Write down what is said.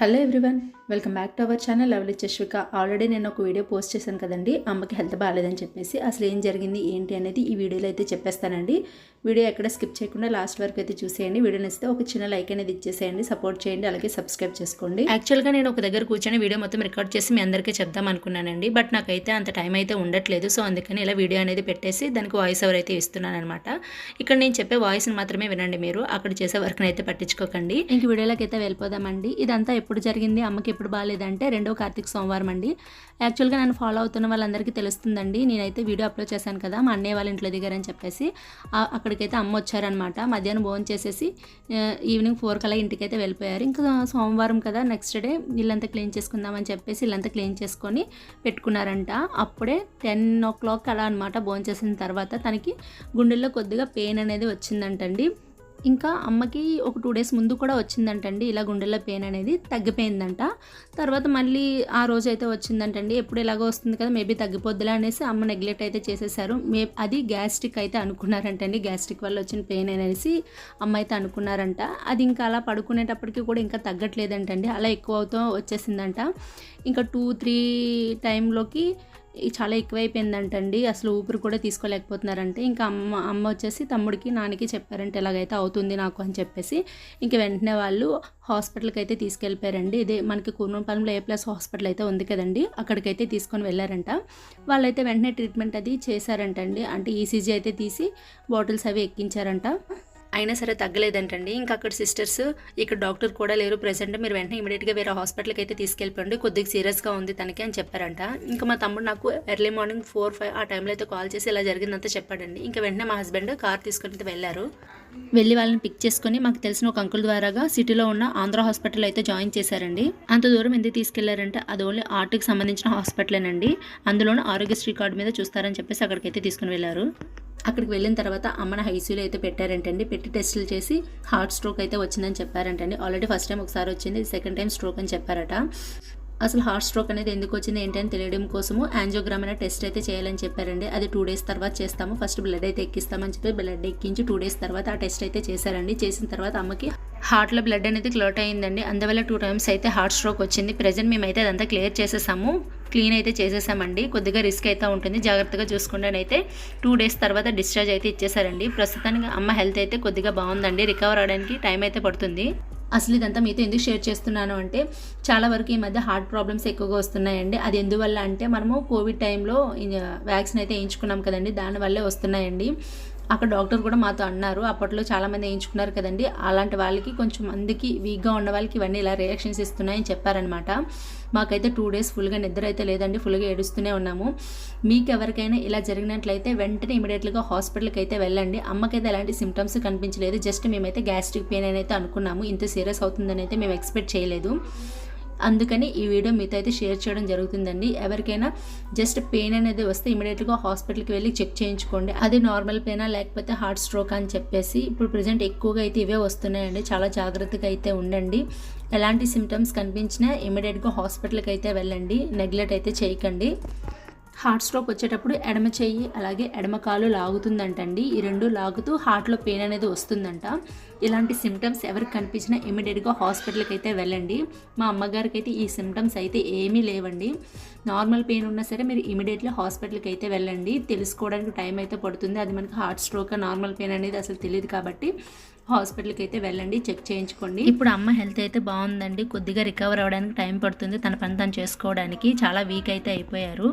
Hello everyone welcome back to our channel lovely Chashvika already నేను ఒక video post చేశాను కదండి. అమ్మకి హెల్త్ బాగాలేదని చెప్పేసి అసలు ఏం జరిగింది ఏంటి అనేది ఈ వీడియోలో అయితే చెప్పేస్తానండి. వీడియో ఎక్కడ స్కిప్ చేయకుండా లాస్ట్ వరకు అయితే చూసేయండి. వీడియో నచ్చితే ఒక చిన్న లైక్ అనేది ఇచ్చేసేయండి. సపోర్ట్ చేయండి. అలాగే సబ్స్క్రైబ్ చేసుకోండి. యాక్చువల్గా నేను ఒక దగ్గర కూర్చొని వీడియో మొత్తం రికార్డ్ చేసి మీ అందరికీ చెప్దాం అనుకున్నానండి. బట్ నాకైతే అంత టైం అయితే ఉండట్లేదు. సో అందుకని ఇలా వీడియో అనేది పెట్టేసి దానికి వాయిస్ ఓవర్ అయితే ఇస్తున్నాను అనమాట ఇక్కడ నేను చెప్పే వాయిస్ని మాత్రమే వినండి మీరు. అక్కడ చేసే వర్క్ని అయితే పట్టించుకోకండి. ఇంక వీడియోలోకి అయితే వెళ్ళిపోదామండి. ఇదంతా ఎప్పుడు జరిగింది అమ్మకి ఎప్పుడు బాగాలేదంటే రెండో కార్తీక సోమవారం అండి. యాక్చువల్గా నన్ను ఫాలో అవుతున్న వాళ్ళందరికీ తెలుస్తుందండి. నేనైతే వీడియో అప్లోడ్ చేశాను కదా మా అన్నయ్య వాళ్ళ ఇంట్లో దిగారని చెప్పేసి. అక్కడికైతే అమ్మ వచ్చారనమాట మధ్యాహ్నం భోజనం చేసేసి ఈవినింగ్ ఫోర్ కల్లా ఇంటికైతే వెళ్ళిపోయారు. ఇంకా సోమవారం కదా నెక్స్ట్ డే ఇల్లంతా క్లీన్ చేసుకుందామని చెప్పేసి ఇల్లంతా క్లీన్ చేసుకొని పెట్టుకున్నారంట. అప్పుడే టెన్ ఓ క్లాక్ అలా అనమాట భోజనం చేసిన తర్వాత తనకి గుండెల్లో కొద్దిగా పెయిన్ అనేది వచ్చిందంటండి. ఇంకా అమ్మకి ఒక టూ డేస్ ముందు కూడా వచ్చిందంటండి ఇలా గుండెల్లో పెయిన్ అనేది తగ్గిపోయిందంట. తర్వాత మళ్ళీ ఆ రోజు అయితే వచ్చిందంటండి ఎప్పుడు ఇలాగో వస్తుంది కదా మేబీ తగ్గిపోద్దులే అనేసి అమ్మ నెగ్లెక్ట్ అయితే చేసేసారు. మే అది గ్యాస్ట్రిక్ అయితే అనుకున్నారంటండి గ్యాస్ట్రిక్ వల్ల వచ్చిన పెయిన్ అనేసి అమ్మ అయితే అనుకున్నారంట. అది ఇంకా అలా పడుకునేటప్పటికి కూడా ఇంకా తగ్గట్లేదంటండి అలా ఎక్కువ అవుతూ వచ్చేసిందంట. ఇంకా టూ త్రీ టైంలోకి చాలా ఎక్కువైపోయిందంటండి. అసలు ఊపిరి కూడా తీసుకోలేకపోతున్నారంటే ఇంకా అమ్మ అమ్మ వచ్చేసి తమ్ముడికి నాన్నకి చెప్పారంటే ఇలాగైతే అవుతుంది నాకు అని చెప్పేసి ఇంక వెంటనే వాళ్ళు హాస్పిటల్కి అయితే తీసుకెళ్ళిపోయారండి. ఇదే మనకి కూర్మంపాలెంలో ఏ ప్లస్ హాస్పిటల్ అయితే ఉంది కదండి అక్కడికైతే తీసుకొని వెళ్ళారంట. వాళ్ళైతే వెంటనే ట్రీట్మెంట్ అది చేశారంటండి. అంటే ఈసీజీ అయితే తీసి బాటిల్స్ అవి ఎక్కించారంట. అయినా సరే తగ్గలేదంటండి. ఇంకా అక్కడ సిస్టర్స్ ఇక్కడ డాక్టర్ కూడా లేరు ప్రెసెంట్. మీరు వెంటనే ఇమీడియట్గా వేరే హాస్పిటల్కి అయితే తీసుకెళ్ళిపోండి. కొద్దిగా సీరియస్గా ఉంది తనకి అని చెప్పారంట. ఇంకా మా తమ్ముడు నాకు ఎర్లీ మార్నింగ్ ఫోర్ ఫైవ్ ఆ టైంలో అయితే కాల్ చేసి ఇలా జరిగిందంతా చెప్పాడండి. ఇంకా వెంటనే మా హస్బెండ్ కార్ తీసుకొని అయితే వెళ్ళారు. వెళ్ళి వాళ్ళని పిక్ చేసుకుని మాకు తెలిసిన ఒక అంకుల్ ద్వారాగా సిటీలో ఉన్న ఆంధ్ర హాస్పిటల్ అయితే జాయిన్ చేశారండి. అంత దూరం ఎందుకు తీసుకెళ్ళారంటే అది ఓన్లీ ఆర్ట్కి సంబంధించిన హాస్పిటలేనండి. అందులోనే ఆరోగ్యశ్రీ కార్డు మీద చూస్తారని చెప్పేసి అక్కడికైతే తీసుకుని వెళ్ళారు. అక్కడికి వెళ్ళిన తర్వాత అమ్మని ఐసీయూలో అయితే పెట్టారంటండి. పెట్టి టెస్టులు చేసి హార్ట్ స్ట్రోక్ అయితే వచ్చిందని చెప్పారంటండి. ఆల్రెడీ ఫస్ట్ టైం ఒకసారి వచ్చింది సెకండ్ టైం స్ట్రోక్ అని చెప్పారట. అసలు హార్ట్ స్ట్రోక్ అనేది ఎందుకు వచ్చింది ఏంటని తెలియడం కోసము యాంజియోగ్రామ్ అనే టెస్ట్ అయితే చేయాలని చెప్పారండి. అది టూ డేస్ తర్వాత చేస్తాము. ఫస్ట్ బ్లడ్ అయితే ఎక్కిస్తామని చెప్పి బ్లడ్ ఎక్కించి టూ డేస్ తర్వాత ఆ టెస్ట్ అయితే చేశారండి. చేసిన తర్వాత అమ్మకి హార్ట్లో బ్లడ్ అనేది క్లోట్ అయిందండి. అందువల్ల టూ టైమ్స్ అయితే హార్ట్ స్ట్రోక్ వచ్చింది. ప్రజెంట్ మేమైతే అదంతా క్లియర్ చేసేసాము. క్లీన్ అయితే చేసేసామండి. కొద్దిగా రిస్క్ అయితే ఉంటుంది. జాగ్రత్తగా చూసుకుంటానైతే టూ డేస్ తర్వాత డిశ్చార్జ్ అయితే ఇచ్చేసారండి. ప్రస్తుతానికి అమ్మ హెల్త్ అయితే కొద్దిగా బాగుందండి. రికవర్ అవడానికి టైం అయితే పడుతుంది. అసలు ఇదంతా మీతో ఎందుకు షేర్ చేస్తున్నాను అంటే చాలా వరకు ఈ మధ్య హార్ట్ ప్రాబ్లమ్స్ ఎక్కువగా వస్తున్నాయండి. అది ఎందువల్ల అంటే మనము కోవిడ్ టైంలో వ్యాక్సిన్ అయితే వేయించుకున్నాం కదండి. దానివల్లే వస్తున్నాయండి. అక్కడ డాక్టర్ కూడా మాతో అన్నారు. అప్పట్లో చాలామంది వేయించుకున్నారు కదండి. అలాంటి వాళ్ళకి కొంచెం మందికి వీక్గా ఉన్న వాళ్ళకి ఇవన్నీ ఇలా రియాక్షన్స్ ఇస్తున్నాయని చెప్పారనమాట మాకైతే టూ డేస్ ఫుల్గా నిద్ర అయితే లేదండి. ఫుల్గా ఏడుస్తూనే ఉన్నాము. మీకు ఎవరికైనా ఇలా జరిగినట్లయితే వెంటనే ఇమీడియట్గా హాస్పిటల్కి అయితే వెళ్ళండి. అమ్మకైతే ఎలాంటి సిమ్టమ్స్ కనిపించలేదు. జస్ట్ మేమైతే గ్యాస్ట్రిక్ పెయిన్ అని అయితే అనుకున్నాము. ఇంత సీరియస్ అవుతుందని అయితే మేము ఎక్స్పెక్ట్ చేయలేదు. అందుకని ఈ వీడియో మీతో అయితే షేర్ చేయడం జరుగుతుందండి. ఎవరికైనా జస్ట్ పెయిన్ అనేది వస్తే ఇమీడియట్గా హాస్పిటల్కి వెళ్ళి చెక్ చేయించుకోండి. అది నార్మల్ పెయినా లేకపోతే హార్ట్ స్ట్రోక్ అని చెప్పేసి ఇప్పుడు ప్రజెంట్ ఎక్కువగా అయితే ఇవే వస్తున్నాయండి. చాలా జాగ్రత్తగా అయితే ఉండండి. ఎలాంటి సిమ్టమ్స్ కనిపించినా ఇమీడియట్గా హాస్పిటల్కి అయితే వెళ్ళండి. నెగ్లెక్ట్ అయితే చేయకండి. హార్ట్ స్ట్రోక్ వచ్చేటప్పుడు ఎడమ చెయ్యి అలాగే ఎడమ కాలు లాగుతుందంటండి. ఈ రెండు లాగుతూ హార్ట్లో పెయిన్ అనేది వస్తుందంట. ఇలాంటి సిమ్టమ్స్ ఎవరికి కనిపించినా ఇమీడియట్గా హాస్పిటల్కి అయితే వెళ్ళండి. మా అమ్మగారికి అయితే ఈ సిమ్టమ్స్ అయితే ఏమీ లేవండి. నార్మల్ పెయిన్ ఉన్నా సరే మీరు ఇమీడియట్లీ హాస్పిటల్కి అయితే వెళ్ళండి. తెలుసుకోవడానికి టైం అయితే పడుతుంది. అది మనకి హార్ట్ స్ట్రోక్ నార్మల్ పెయిన్ అనేది అసలు తెలియదు కాబట్టి హాస్పిటల్కి అయితే వెళ్ళండి చెక్ చేయించుకోండి. ఇప్పుడు అమ్మ హెల్త్ అయితే బాగుందండి. కొద్దిగా రికవర్ అవ్వడానికి టైం పడుతుంది. తన పని తను చేసుకోవడానికి. చాలా వీక్ అయితే అయిపోయారు.